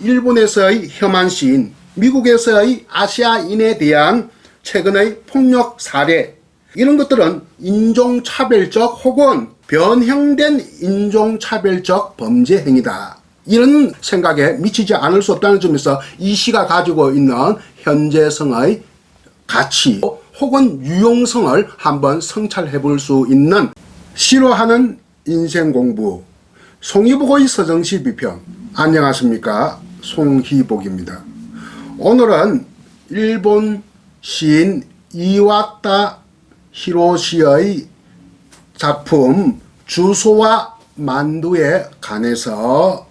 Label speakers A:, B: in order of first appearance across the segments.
A: 일본에서의 혐한 시인, 미국에서의 아시아인에 대한 최근의 폭력 사례, 이런 것들은 인종차별적 혹은 변형된 인종차별적 범죄 행위다. 이런 생각에 미치지 않을 수 없다는 점에서 이 시가 가지고 있는 현재성의 가치 혹은 유용성을 한번 성찰해 볼 수 있는 싫어하는 인생 공부. 송희복의 서정시 비평. 안녕하십니까 송희복입니다. 오늘은 일본 시인 이와타 히로시의 작품 주소와 만두에 관해서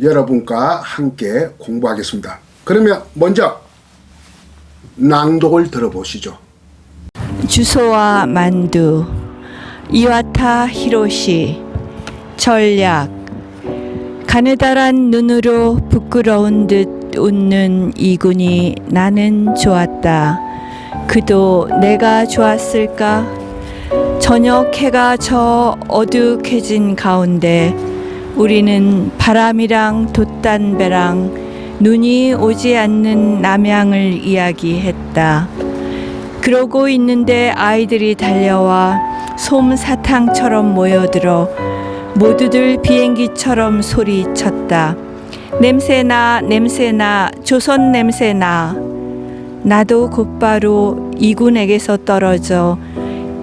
A: 여러분과 함께 공부하겠습니다. 그러면 먼저 낭독을 들어보시죠.
B: 주소와 만두 이와타 히로시 전략 가느다란 눈으로 부끄러운 듯 웃는 이군이 나는 좋았다. 그도 내가 좋았을까? 저녁 해가 저 어둑해진 가운데 우리는 바람이랑 돛단배랑 눈이 오지 않는 남양을 이야기했다. 그러고 있는데 아이들이 달려와 솜사탕처럼 모여들어 모두들 비행기처럼 소리쳤다. 냄새나 냄새나 조선 냄새나 나도 곧바로 이군에게서 떨어져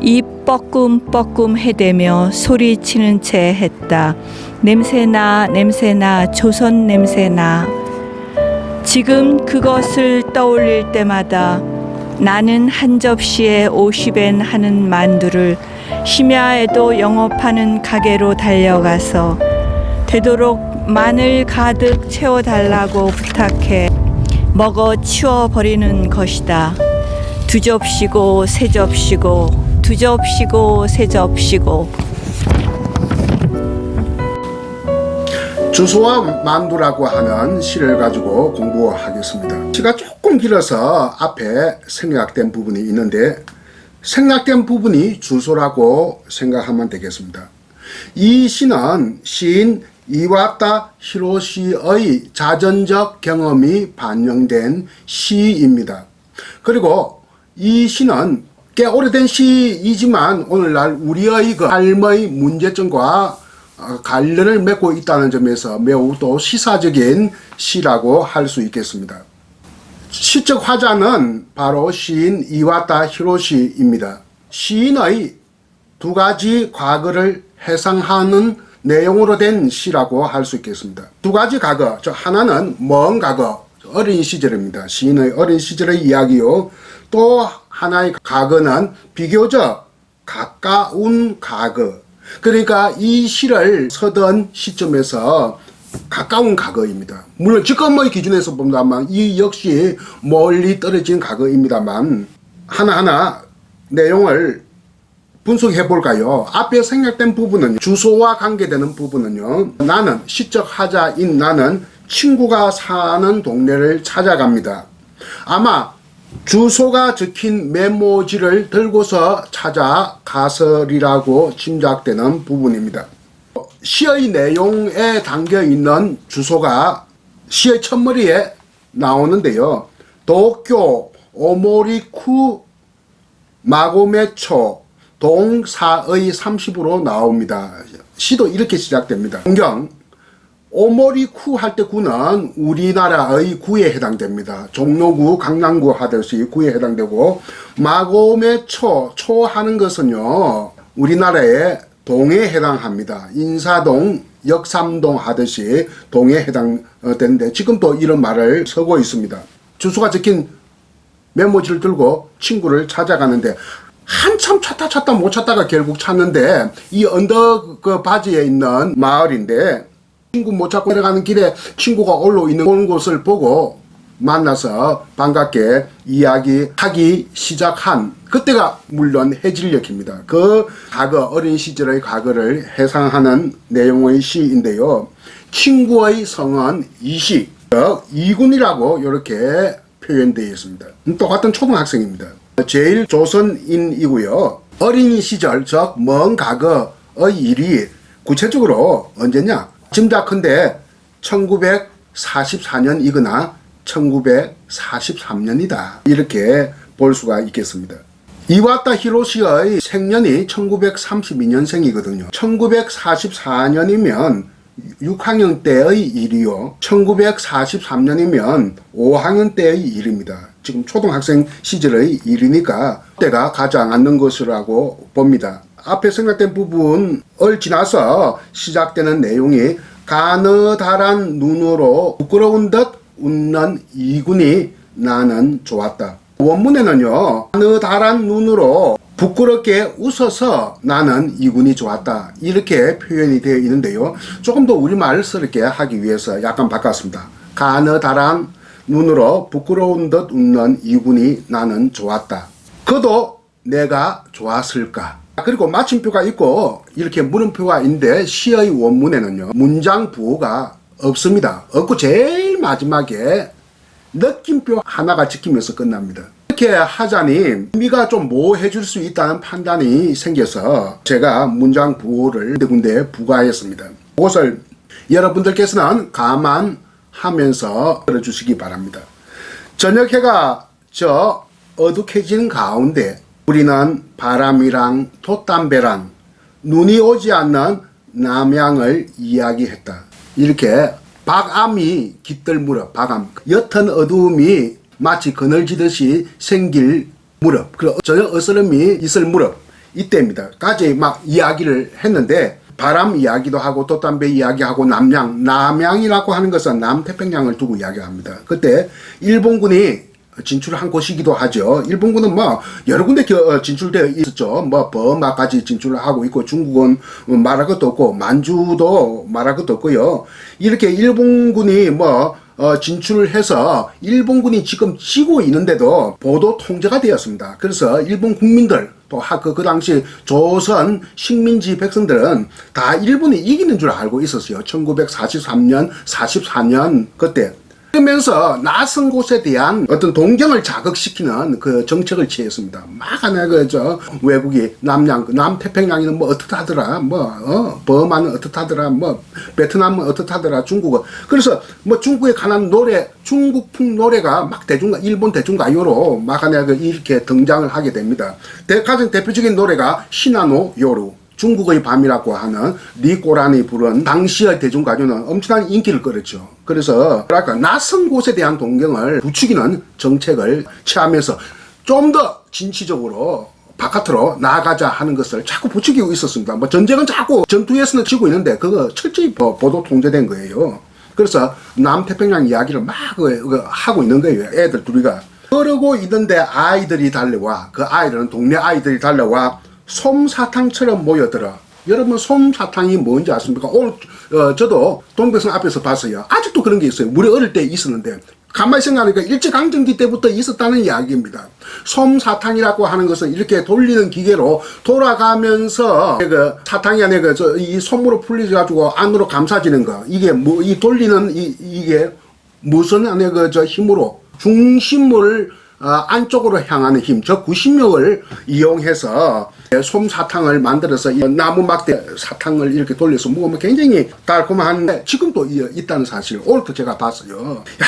B: 입 뻐끔뻐끔 해대며 소리치는 채 했다. 냄새나 냄새나 조선 냄새나 지금 그것을 떠올릴 때마다 나는 한 접시에 50엔 하는 만두를 심야에도 영업하는 가게로 달려가서 되도록 마늘 가득 채워달라고 부탁해 먹어 치워버리는 것이다. 두 접시고 세 접시고 두 접시고 세 접시고
A: 주소와 만두라고 하는 시를 가지고 공부하겠습니다. 시가 조금 길어서 앞에 생략된 부분이 있는데 생략된 부분이 주소라고 생각하면 되겠습니다. 이 시는 시인 이와타 히로시의 자전적 경험이 반영된 시입니다. 그리고 이 시는 꽤 오래된 시이지만 오늘날 우리의 그 삶의 문제점과 어, 관련을 맺고 있다는 점에서 매우 또 시사적인 시라고 할 수 있겠습니다. 시적 화자는 바로 시인 이와타 히로시입니다. 시인의 두 가지 과거를 해상하는 내용으로 된 시라고 할 수 있겠습니다. 두 가지 과거, 저 하나는 먼 과거, 어린 시절입니다. 시인의 어린 시절의 이야기요. 또 하나의 과거는 비교적 가까운 과거. 그러니까 이 시를 서던 시점에서 가까운 과거입니다. 물론 지금의 기준에서 본다면 이 역시 멀리 떨어진 과거입니다만 하나하나 내용을 분석해 볼까요? 앞에 생략된 부분은 주소와 관계되는 부분은요. 나는 시적 하자인 나는 친구가 사는 동네를 찾아갑니다. 아마 주소가 적힌 메모지를 들고서 찾아가서리라고 짐작되는 부분입니다. 시의 내용에 담겨 있는 주소가 시의 첫머리에 나오는데요. 도쿄 오모리쿠 마고메초 동사의 30으로 나옵니다. 시도 이렇게 시작됩니다. 동경 오모리쿠 할 때 구는 우리나라의 구에 해당됩니다. 종로구, 강남구 하듯이 구에 해당되고 마고메 초, 초 하는 것은요. 우리나라의 동에 해당합니다. 인사동, 역삼동 하듯이 동에 해당되는데 지금 또 이런 말을 쓰고 있습니다. 주소가 적힌 메모지를 들고 친구를 찾아가는데 한참 찾다 찾다 못 찾다가 결국 찾는데 이 언덕 그 바지에 있는 마을인데 친구 못 찾고 내려가는 길에 친구가 올라 있는 곳을 보고 만나서 반갑게 이야기하기 시작한 그때가 물론 해질녘입니다. 그 과거 어린 시절의 과거를 해상하는 내용의 시인데요. 친구의 성은 이시, 즉 이군이라고 이렇게 표현되어 있습니다. 똑같은 초등학생입니다. 제일 조선인이고요. 어린 시절, 즉 먼 과거의 일이 구체적으로 언제냐? 짐작컨대 1944년이거나 1943년이다. 이렇게 볼 수가 있겠습니다. 이와타 히로시의 생년이 1932년생이거든요. 1944년이면 6학년 때의 일이요. 1943년이면 5학년 때의 일입니다. 지금 초등학생 시절의 일이니까 때가 가지 않는 것이라고 봅니다. 앞에 생각된 부분을 지나서 시작되는 내용이 가느다란 눈으로 부끄러운 듯 웃는 이군이 나는 좋았다. 원문에는요, 가느다란 눈으로 부끄럽게 웃어서 나는 이군이 좋았다. 이렇게 표현이 되어 있는데요. 조금 더 우리말스럽게 하기 위해서 약간 바꿨습니다. 가느다란 눈으로 부끄러운 듯 웃는 이군이 나는 좋았다. 그도 내가 좋았을까? 그리고 마침표가 있고 이렇게 물음표가 있는데 시의 원문에는요 문장 부호가 없습니다. 없고 제일 마지막에 느낌표 하나가 지키면서 끝납니다. 이렇게 하자니 의미가 좀 모호해질 수 있다는 판단이 생겨서 제가 문장 부호를 군데 부과했습니다. 그것을 여러분들께서는 감안하면서 들어주시기 바랍니다. 저녁 해가 저 어둑해지는 가운데 우리는 바람이랑 돛담배랑 눈이 오지 않는 남양을 이야기했다. 이렇게 박암이 깃들 무렵, 박암. 옅은 어두움이 마치 그늘지듯이 생길 무렵, 그리고 전혀 어스름이 있을 무렵, 이때입니다. 까지 막 이야기를 했는데, 바람 이야기도 하고, 돛담배 이야기하고, 남양, 남양이라고 하는 것은 남태평양을 두고 이야기합니다. 그때 일본군이 진출한 곳이기도 하죠. 일본군은 뭐 여러 군데 겨- 어, 진출되어 있었죠. 뭐 버마까지 진출을 하고 있고 중국은 말할 것도 없고 만주도 말할 것도 없고요. 이렇게 일본군이 뭐 어, 진출을 해서 일본군이 지금 지고 있는데도 보도 통제가 되었습니다. 그래서 일본 국민들 또그 그 당시 조선 식민지 백성들은 다 일본이 이기는 줄 알고 있었어요. 1943년, 44년 그때 그러면서 낯선 곳에 대한 어떤 동경을 자극시키는 그 정책을 취했습니다. 막 하나 그저 외국이 남양 남태평양에는 뭐 어떻다더라 뭐 버마는 어떻다더라 뭐 베트남은 어떻다더라 중국은 그래서 뭐 중국에 관한 노래 중국풍 노래가 막 대중 일본 대중가요로 막 하나 그 이렇게 등장을 하게 됩니다. 대, 가장 대표적인 노래가 시나노 요루 중국의 밤이라고 하는 리꼬란이 부른 당시의 대중가요는 엄청난 인기를 끌었죠. 그래서 뭐랄까 낯선 곳에 대한 동경을 부추기는 정책을 취하면서 좀 더 진취적으로 바깥으로 나아가자 하는 것을 자꾸 부추기고 있었습니다. 뭐 전쟁은 자꾸 전투에서는 지고 있는데 그거 철저히 보- 보도 통제된 거예요. 그래서 남태평양 이야기를 막 그- 그 하고 있는 거예요. 애들 둘이가. 그러고 있는데 아이들이 달려와 그 아이들은 동네 아이들이 달려와 솜사탕처럼 모여들어. 여러분 솜사탕이 뭔지 아십니까? 오늘 어, 저도 동백성 앞에서 봤어요. 아직도 그런 게 있어요. 우리 어릴 때 있었는데 가만히 생각하니까 일제강점기 때부터 있었다는 이야기입니다. 솜사탕이라고 하는 것은 이렇게 돌리는 기계로 돌아가면서 그 사탕이 안에 그이 솜으로 풀리져 가지고 안으로 감싸지는 거 이게 뭐 이 돌리는 이 이게 무슨 안에 그저 힘으로 중심을 어, 안쪽으로 향하는 힘, 저 구심력을 이용해서 솜사탕을 만들어서 이 나무 막대 사탕을 이렇게 돌려서 먹으면 굉장히 달콤한데 지금도 이- 있다는 사실 오늘도 제가 봤어요. 야,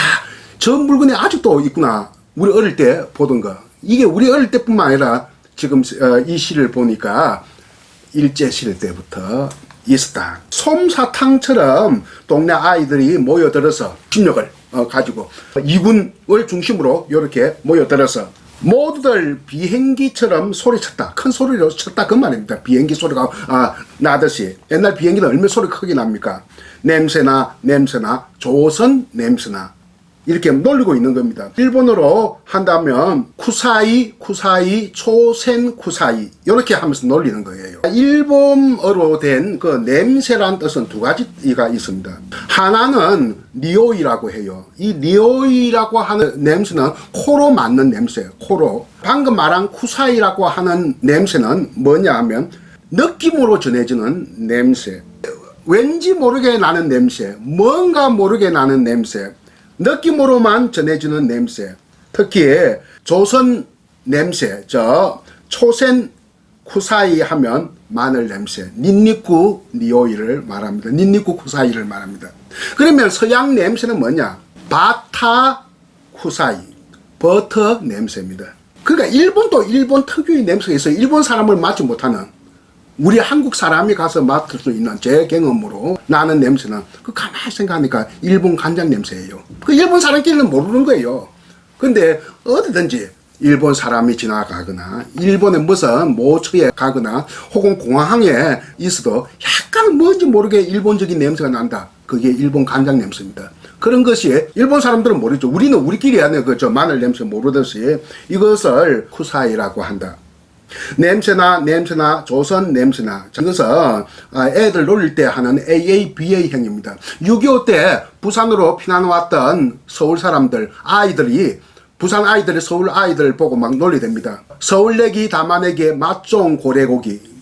A: 저 물건이 아직도 있구나. 우리 어릴 때 보던 거. 이게 우리 어릴 때뿐만 아니라 지금 어, 이 시를 보니까 일제 시대 때부터 있었다. 솜사탕처럼 동네 아이들이 모여들어서 심력을 어, 가지고 이군을 중심으로 이렇게 모여들어서 모두들 비행기처럼 소리쳤다. 큰 소리로 쳤다. 그 말입니다. 비행기 소리가 아, 나듯이 옛날 비행기는 얼마나 소리 크게 납니까? 냄새나 냄새나 조선 냄새나 이렇게 놀리고 있는 겁니다. 일본어로 한다면 쿠사이, 쿠사이, 초센 쿠사이 이렇게 하면서 놀리는 거예요. 일본어로 된 그 냄새란 뜻은 두 가지가 있습니다. 하나는 니오이라고 해요. 이 니오이라고 하는 냄새는 코로 맡는 냄새, 코로. 방금 말한 쿠사이라고 하는 냄새는 뭐냐 하면 느낌으로 전해지는 냄새. 왠지 모르게 나는 냄새, 뭔가 모르게 나는 냄새, 느낌으로만 전해지는 냄새. 특히 조선 냄새, 저 초센 쿠사이 하면 마늘 냄새, 닌니쿠 니오이를 말합니다. 닌니쿠 쿠사이를 말합니다. 그러면 서양 냄새는 뭐냐? 바타 쿠사이, 버터 냄새입니다. 그러니까 일본도 일본 특유의 냄새가 있어요. 일본 사람을 맡지 못하는 우리 한국 사람이 가서 맡을 수 있는 제 경험으로 나는 냄새는 그 가만히 생각하니까 일본 간장 냄새예요. 그 일본 사람끼리는 모르는 거예요. 근데 어디든지 일본 사람이 지나가거나 일본의 무슨 모처에 가거나 혹은 공항에 있어도 약간 뭔지 모르게 일본적인 냄새가 난다. 그게 일본 간장 냄새입니다. 그런 것이 일본 사람들은 모르죠. 우리는 우리끼리 하는 그저 마늘 냄새 모르듯이 이것을 쿠사이라고 한다. 냄새나 냄새나 조선 냄새나 이것은 아, 애들 놀릴 때 하는 AABA형입니다. 6.25 때 부산으로 피난 왔던 서울 사람들 아이들이 부산 아이들이 서울 아이들 보고 막 놀리됩니다. 서울내기 담아내기 맛종 고래고기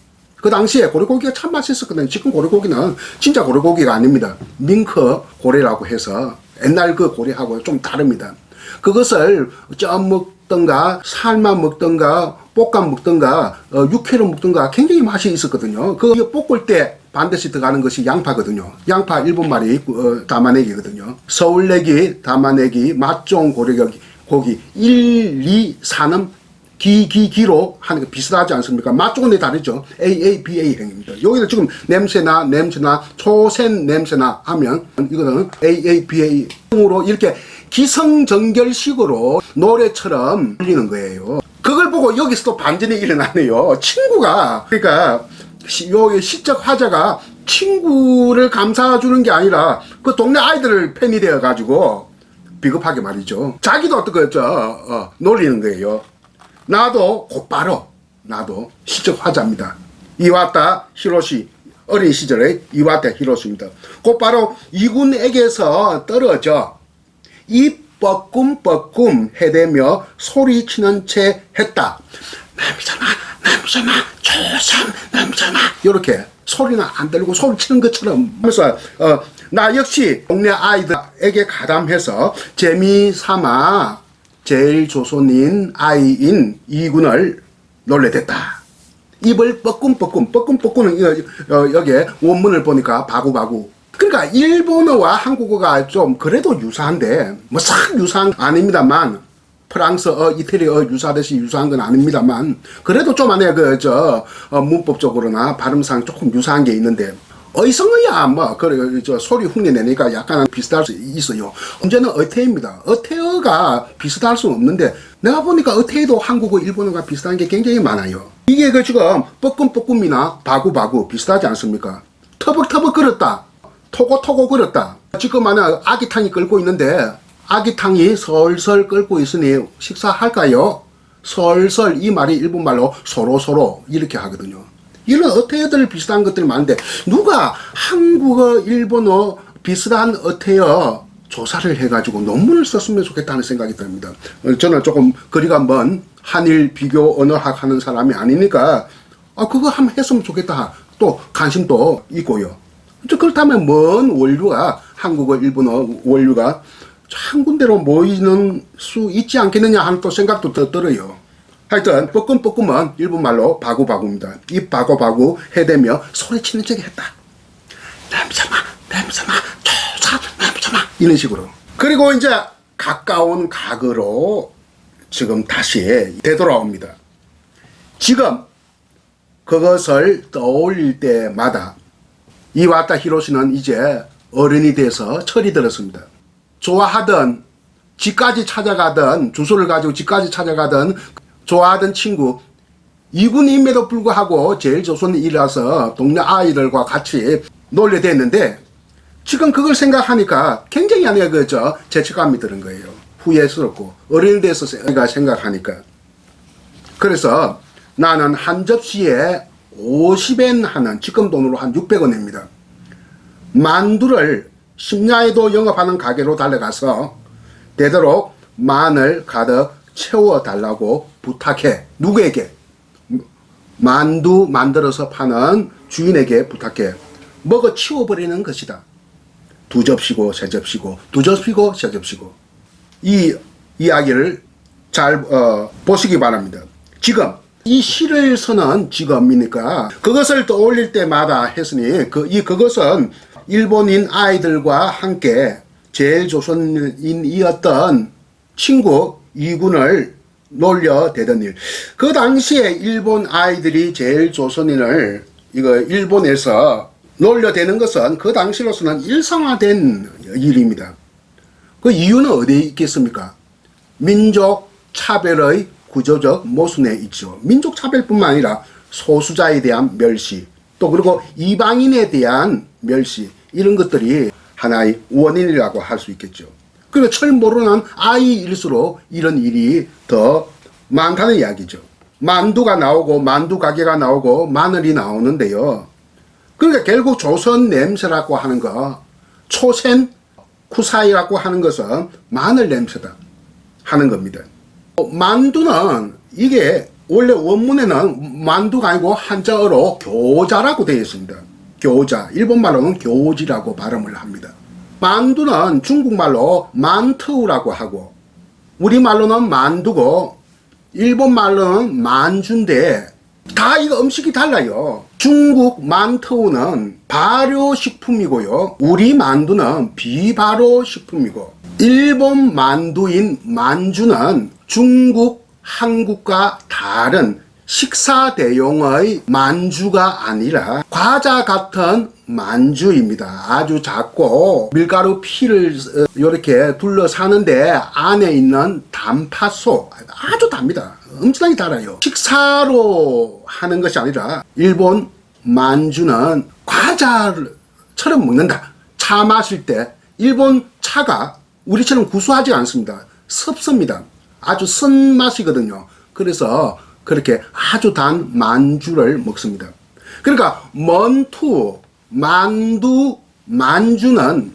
A: 그 당시에 고래고기가 참 맛있었거든요. 지금 고래고기는 진짜 고래고기가 아닙니다. 밍크 고래라고 해서 옛날 그 고래하고 좀 다릅니다. 그것을 쪄 먹던가 삶아 먹던가 볶아 먹던가 어, 육회로 먹던가 굉장히 맛이 있었거든요. 그 볶을 때 반드시 들어가는 것이 양파거든요. 양파 일본 말이 어, 담아내기거든요. 서울내기 담아내기 맛종 고래고기 고기 1, 2, 4는 기, 기, 기로 하는 게 비슷하지 않습니까? 맛조건이 다르죠. AABA 행입니다. 여기는 지금 냄새나, 냄새나, 초센 냄새나 하면 이거는 AABA 으로 이렇게 기성정결식으로 노래처럼 들리는 거예요. 그걸 보고 여기서도 반전이 일어나네요. 친구가, 그러니까, 시, 요 시적 화자가 친구를 감싸주는 게 아니라 그 동네 아이들을 팬이 되어 가지고 비겁하게 말이죠. 자기도 어떻게, 저, 어, 놀리는 거예요. 나도 곧바로 나도 시적 화자입니다. 이와타 히로시 어린 시절의 이와타 히로시입니다. 곧바로 이군에게서 떨어져 입 뻐끔뻐끔 해대며 소리치는 채 했다. 냄새나 냄새나 조선 냄새나 이렇게 소리는 안 들리고 소리치는 것처럼 하면서 어, 나 역시 동네 아이들에게 가담해서 재미삼아 제일 조선인 아이인 이군을 놀래댔다. 입을 뻐끔뻐끔, 뻐끔뻐끔은 이거, 어, 여기에 원문을 보니까 바구바구. 그러니까 일본어와 한국어가 좀 그래도 유사한데, 뭐 싹 유사한 아닙니다만, 프랑스어, 이태리어 유사하듯이 유사한 건 아닙니다만, 그래도 좀 안에 그, 저, 어, 문법적으로나 발음상 조금 유사한 게 있는데, 어이성어야 뭐 그래 저 소리 흉내 내니까 약간 비슷할 수 있어요. 문제는 어태입니다. 어태어가 비슷할 수 없는데 내가 보니까 어태도 한국어, 일본어가 비슷한 게 굉장히 많아요. 이게 그 지금 뻐끔뻐끔이나 바구바구 비슷하지 않습니까? 터벅터벅 끓었다. 토고토고 끓었다. 지금 안에 아기탕이 끓고 있는데 아기탕이 설설 끓고 있으니 식사할까요? 설설 이 말이 일본말로 서로서로 이렇게 하거든요. 이런 어태어들 비슷한 것들이 많은데 누가 한국어, 일본어 비슷한 어태어 조사를 해가지고 논문을 썼으면 좋겠다는 생각이 듭니다. 어, 저는 조금 거리가 먼 한일 비교 언어학 하는 사람이 아니니까 아 그거 한번 했으면 좋겠다 또 관심도 있고요. 저 그렇다면 먼 원류가 한국어, 일본어 원류가 한 군데로 모이는 수 있지 않겠느냐 하는 또 생각도 더 들어요. 하여튼 뻐끔뻐끔은 일본말로 바구바구입니다. 이 바구바구 해대며 소리치는 척 했다. 냄새나 냄새나 조사 냄새나 이런 식으로. 그리고 이제 가까운 각으로 지금 다시 되돌아옵니다. 지금 그것을 떠올릴 때마다 이와타 히로시는 이제 어른이 돼서 철이 들었습니다. 좋아하던 집까지 찾아가던 주소를 가지고 집까지 찾아가던 좋아하던 친구 이군임에도 불구하고 제일 조선이라서 동네 아이들과 같이 놀려댔는데 지금 그걸 생각하니까 굉장히 안에 그저 죄책감이 드는 거예요. 후회스럽고 어릴 때서 생각하니까 그래서 나는 한 접시에 50엔 하는 지금 돈으로 한 600원입니다. 만두를 심야에도 영업하는 가게로 달려가서 되도록 마늘 가득 채워달라고 부탁해. 누구에게? 만두 만들어서 파는 주인에게 부탁해. 먹어 치워버리는 것이다. 두 접시고 세 접시고 두 접시고 세 접시고 이 이야기를 잘 어, 보시기 바랍니다. 지금 이 시를 쓰는 직업이니까 그것을 떠올릴 때마다 했으니 그, 이 그것은 일본인 아이들과 함께 제일 조선인이었던 친구 이군을 놀려대던 일. 그 당시에 일본 아이들이 제일 조선인을 이거 일본에서 놀려대는 것은 그 당시로서는 일상화된 일입니다. 그 이유는 어디에 있겠습니까? 민족 차별의 구조적 모순에 있죠. 민족 차별뿐만 아니라 소수자에 대한 멸시, 또 그리고 이방인에 대한 멸시 이런 것들이 하나의 원인이라고 할 수 있겠죠. 그리고 철 모르는 아이일수록 이런 일이 더 많다는 이야기죠. 만두가 나오고 만두 가게가 나오고 마늘이 나오는데요. 그러니까 결국 조선 냄새라고 하는 거 초센 쿠사이라고 하는 것은 마늘 냄새다 하는 겁니다. 어, 만두는 이게 원래 원문에는 만두가 아니고 한자어로 교자라고 되어 있습니다. 교자. 일본 말로는 교지라고 발음을 합니다. 만두는 중국말로 만투라고 하고 우리말로는 만두고 일본 말로는 만주인데 다 이거 음식이 달라요. 중국 만투는 발효식품이고요. 우리 만두는 비발효식품이고 일본 만두인 만주는 중국, 한국과 다른 식사 대용의 만주가 아니라 과자 같은 만주입니다. 아주 작고 밀가루 피를 이렇게 둘러사는데 안에 있는 단팥소 아주 답니다. 엄청나게 달아요. 식사로 하는 것이 아니라 일본 만주는 과자처럼 먹는다. 차 마실 때 일본 차가 우리처럼 구수하지 않습니다. 섭습니다. 아주 쓴 맛이거든요. 그래서 그렇게 아주 단 만주를 먹습니다. 그러니까 먼투, 만두, 만주는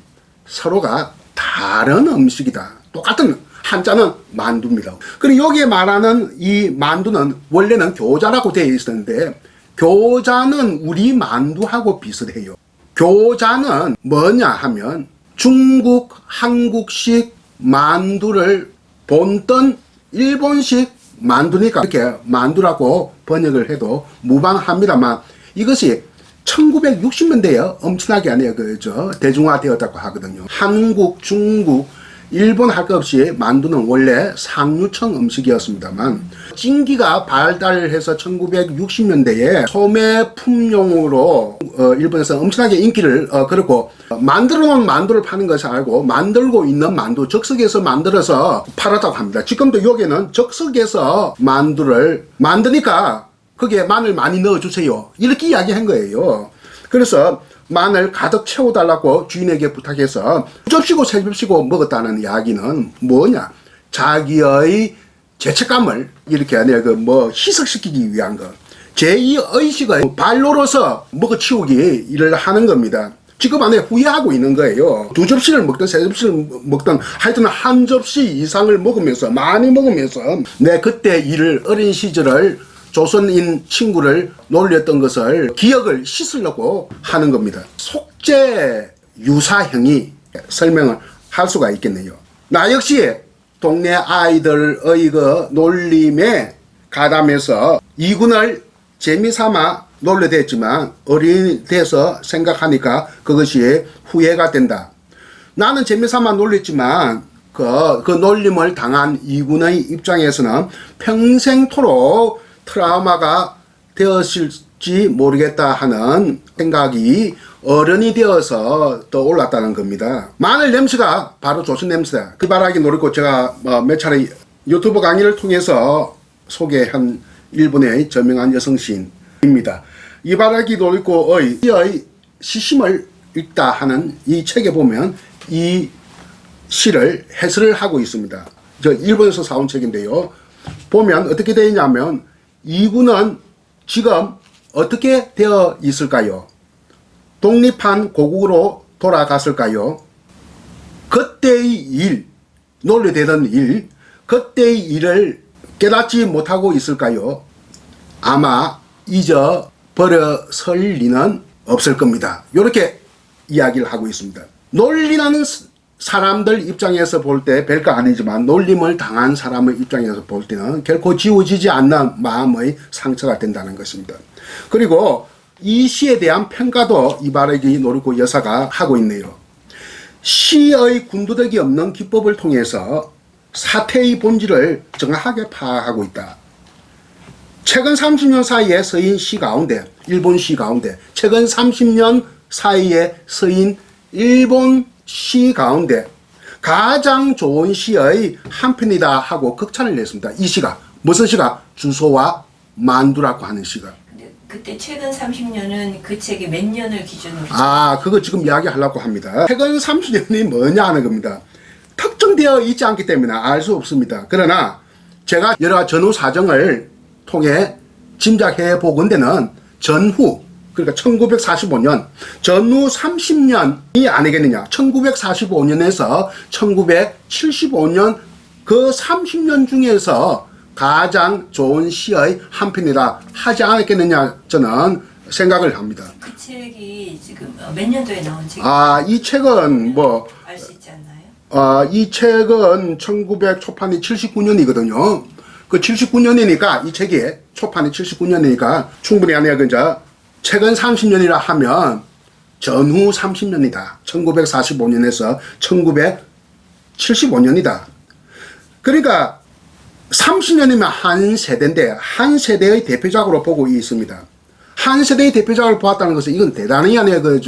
A: 서로가 다른 음식이다. 똑같은 한자는 만두입니다. 그리고 여기에 말하는 이 만두는 원래는 교자라고 되어 있었는데 교자는 우리 만두하고 비슷해요. 교자는 뭐냐 하면 중국, 한국식 만두를 본떤 일본식 만두니까 이렇게 만두라고 번역을 해도 무방합니다만 이것이 1960년대에 엄청나게 아니에요. 그죠? 대중화되었다고 하거든요. 한국, 중국, 일본 할 것 없이 만두는 원래 상류층 음식이었습니다만 찐기가 발달해서 1960년대에 소매 품용으로 어, 일본에서 엄청나게 인기를 어, 그렇고 어, 만들어 놓은 만두를 파는 것이 아니고 만들고 있는 만두 즉석에서 만들어서 팔았다고 합니다. 지금도 여기는 즉석에서 만두를 만드니까 거기에 마늘 많이 넣어주세요. 이렇게 이야기한 거예요. 그래서 마늘 가득 채워달라고 주인에게 부탁해서 두 접시고 세 접시고 먹었다는 이야기는 뭐냐? 자기의 죄책감을 이렇게 아니라 그뭐 희석시키기 위한 것. 제2의식을 발로로서 먹어치우기 일을 하는 겁니다. 지금 안에 후회하고 있는 거예요. 두 접시를 먹든 세 접시를 먹든 하여튼 한 접시 이상을 먹으면서 많이 먹으면서 내 그때 일을 어린 시절을 조선인 친구를 놀렸던 것을 기억을 씻으려고 하는 겁니다. 속죄 유사형이 설명을 할 수가 있겠네요. 나 역시 동네 아이들의 그 놀림에 가담해서 이군을 재미삼아 놀려댔지만 어린이 돼서 생각하니까 그것이 후회가 된다. 나는 재미삼아 놀렸지만 그, 그 놀림을 당한 이군의 입장에서는 평생토록 트라우마가 되었을지 모르겠다 하는 생각이 어른이 되어서 떠올랐다는 겁니다. 마늘 냄새가 바로 조선 냄새다. 그 바라기 노리고 제가 어, 몇 차례 유튜브 강의를 통해서 소개한 일본의 저명한 여성 시인입니다. 이바라기 노리고의 의 시심을 읽다 하는 이 책에 보면 이 시를 해설을 하고 있습니다. 저 일본에서 사온 책인데요. 보면 어떻게 되어 있냐면 이군은 지금 어떻게 되어 있을까요? 독립한 고국으로 돌아갔을까요? 그때의 일, 논리되던 일, 그때의 일을 깨닫지 못하고 있을까요? 아마 잊어버렸을 리는 없을 겁니다. 이렇게 이야기를 하고 있습니다. 논리라는 사람들 입장에서 볼 때 별거 아니지만 놀림을 당한 사람의 입장에서 볼 때는 결코 지워지지 않는 마음의 상처가 된다는 것입니다. 그리고 이 시에 대한 평가도 이바라기 노리고 여사가 하고 있네요. 시의 군두덕이 없는 기법을 통해서 사태의 본질을 정확하게 파악하고 있다. 최근 30년 사이에 서인 시 가운데, 일본 시 가운데, 최근 30년 사이에 서인 일본 시 가운데 가장 좋은 시의 한 편이다 하고 극찬을 냈습니다. 이 시가 무슨 시가 주소와 만두라고 하는 시가.
B: 그때 최근 30년은 그 책이 몇 년을 기준으로
A: 아, 그거 지금 이야기하려고 합니다. 최근 30년이 뭐냐 하는 겁니다. 특정되어 있지 않기 때문에 알 수 없습니다. 그러나 제가 여러 전후 사정을 통해 짐작해 보건대는 전후 그러니까 1945년 전후 30년이 아니겠느냐 1945년에서 1975년 그 30년 중에서 가장 좋은 시의 한 편이라 하지 않았겠느냐 저는 생각을 합니다.
B: 그 책이 지금 어, 몇 년도에 나온 책이
A: 아, 이 책은 뭐,
B: 알 수 있지 않나요?
A: 아, 이 책은 1900 초판이 79년이거든요. 그 79년이니까, 이 책이 초판이 79년이니까 충분히 아니야, 그죠? 최근 30년이라 하면 전후 30년이다. 1945년에서 1975년이다. 그러니까 30년이면 한 세대인데 한 세대의 대표작으로 보고 있습니다. 한 세대의 대표작을 보았다는 것은 이건 대단히 아니에요. 그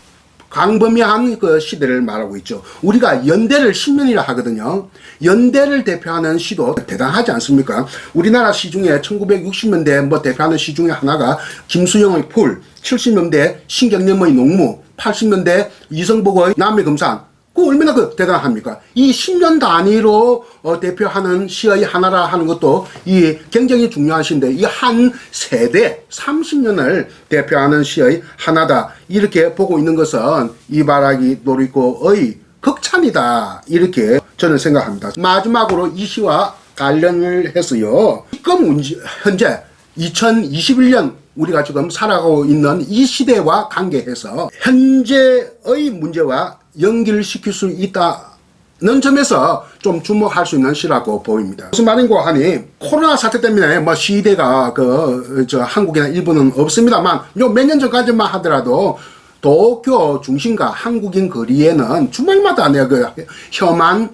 A: 광범위한 그 시대를 말하고 있죠. 우리가 연대를 10년이라 하거든요. 연대를 대표하는 시도 대단하지 않습니까? 우리나라 시 중에 1960년대 뭐 대표하는 시 중에 하나가 김수영의 풀, 70년대 신경념의 농무, 80년대 이성복의 남의 금산, 그 얼마나 그 대단합니까? 이 10년 단위로 어, 대표하는 시의 하나라 하는 것도 이 굉장히 중요한 시인데 이 한 세대 30년을 대표하는 시의 하나다 이렇게 보고 있는 것은 이바라기 노리고의 극찬이다 이렇게 저는 생각합니다. 마지막으로 이 시와 관련을 해서요. 지금 현재 2021년 우리가 지금 살아가고 있는 이 시대와 관계해서 현재의 문제와 연결시킬 수 있다는 점에서 좀 주목할 수 있는 시라고 보입니다. 무슨 말인고 하니 코로나 사태 때문에 뭐 시대가 그 저 한국이나 일본은 없습니다만 요 몇 년 전까지만 하더라도 도쿄 중심가 한국인 거리에는 주말마다 내가 그 혐한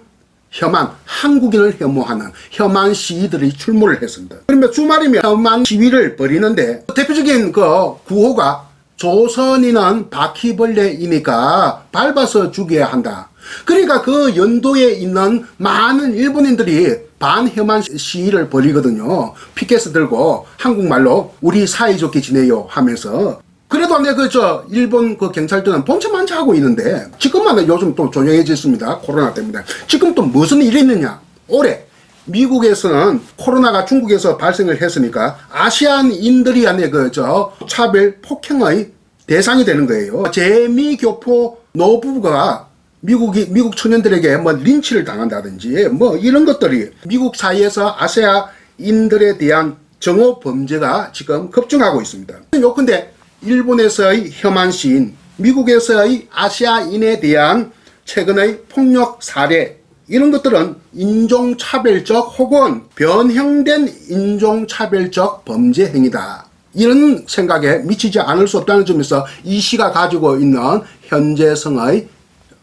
A: 혐한 한국인을 혐오하는 혐한 시위들이 출몰을 했습니다. 그러면 주말이면 혐한 시위를 벌이는데 대표적인 그 구호가 조선인은 바퀴벌레이니까 밟아서 죽여야 한다. 그러니까 그 연도에 있는 많은 일본인들이 반혐한 시위를 벌이거든요. 피켓을 들고 한국말로 우리 사이좋게 지내요 하면서. 그래도 내 그 저 일본 그 경찰들은 본체만치 하고 있는데 지금만 요즘 또 조용해졌습니다. 코로나 때문에. 지금 또 무슨 일이 있느냐? 올해 미국에서는 코로나가 중국에서 발생을 했으니까 아시안인들이 안에 그저 차별 폭행의 대상이 되는 거예요 재미교포 노부부가 미국이 미국 청년들에게 뭐 린치를 당한다든지 뭐 이런 것들이 미국 사이에서 아시아인들에 대한 정오 범죄가 지금 급증하고 있습니다. 요컨대 일본에서의 혐한 시인, 미국에서의 아시아인에 대한 최근의 폭력 사례 이런 것들은 인종차별적 혹은 변형된 인종차별적 범죄 행위다. 이런 생각에 미치지 않을 수 없다는 점에서 이 시가 가지고 있는 현재성의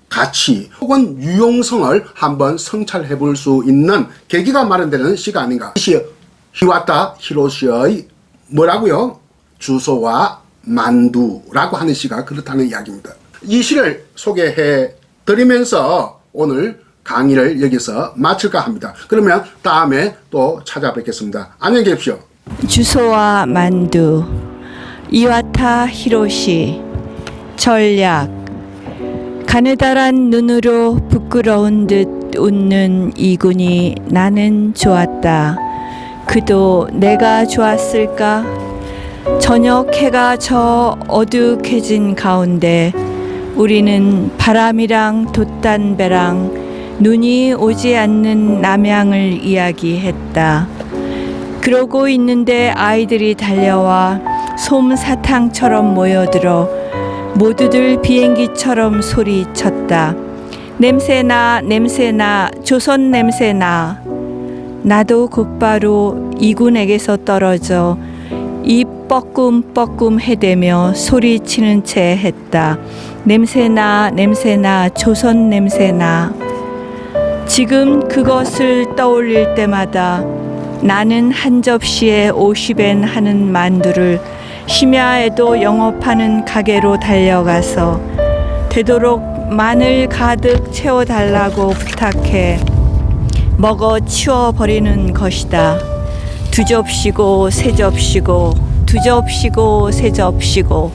A: 가치 혹은 유용성을 한번 성찰해 볼 수 있는 계기가 마련되는 시가 아닌가. 이 시, 히와타 히로시의 뭐라고요? 주소와 만두라고 하는 시가 그렇다는 이야기입니다. 이 시를 소개해 드리면서 오늘 강의를 여기서 마칠까 합니다. 그러면 다음에 또 찾아뵙겠습니다. 안녕히 계십시오.
B: 주소와 만두 이와타 히로시 전략 가느다란 눈으로 부끄러운 듯 웃는 이군이 나는 좋았다. 그도 내가 좋았을까? 저녁 해가 저 어둑해진 가운데 우리는 바람이랑 돛단배랑 눈이 오지 않는 남양을 이야기했다. 그러고 있는데 아이들이 달려와 솜사탕처럼 모여들어 모두들 비행기처럼 소리쳤다. 냄새나 냄새나 조선 냄새나 나도 곧바로 이군에게서 떨어져 입 뻐끔뻐끔 해대며 소리치는 채 했다. 냄새나 냄새나 조선 냄새나 지금 그것을 떠올릴 때마다 나는 한 접시에 50엔 하는 만두를 심야에도 영업하는 가게로 달려가서 되도록 마늘 가득 채워달라고 부탁해 먹어 치워버리는 것이다. 두 접시고 세 접시고 두 접시고 세 접시고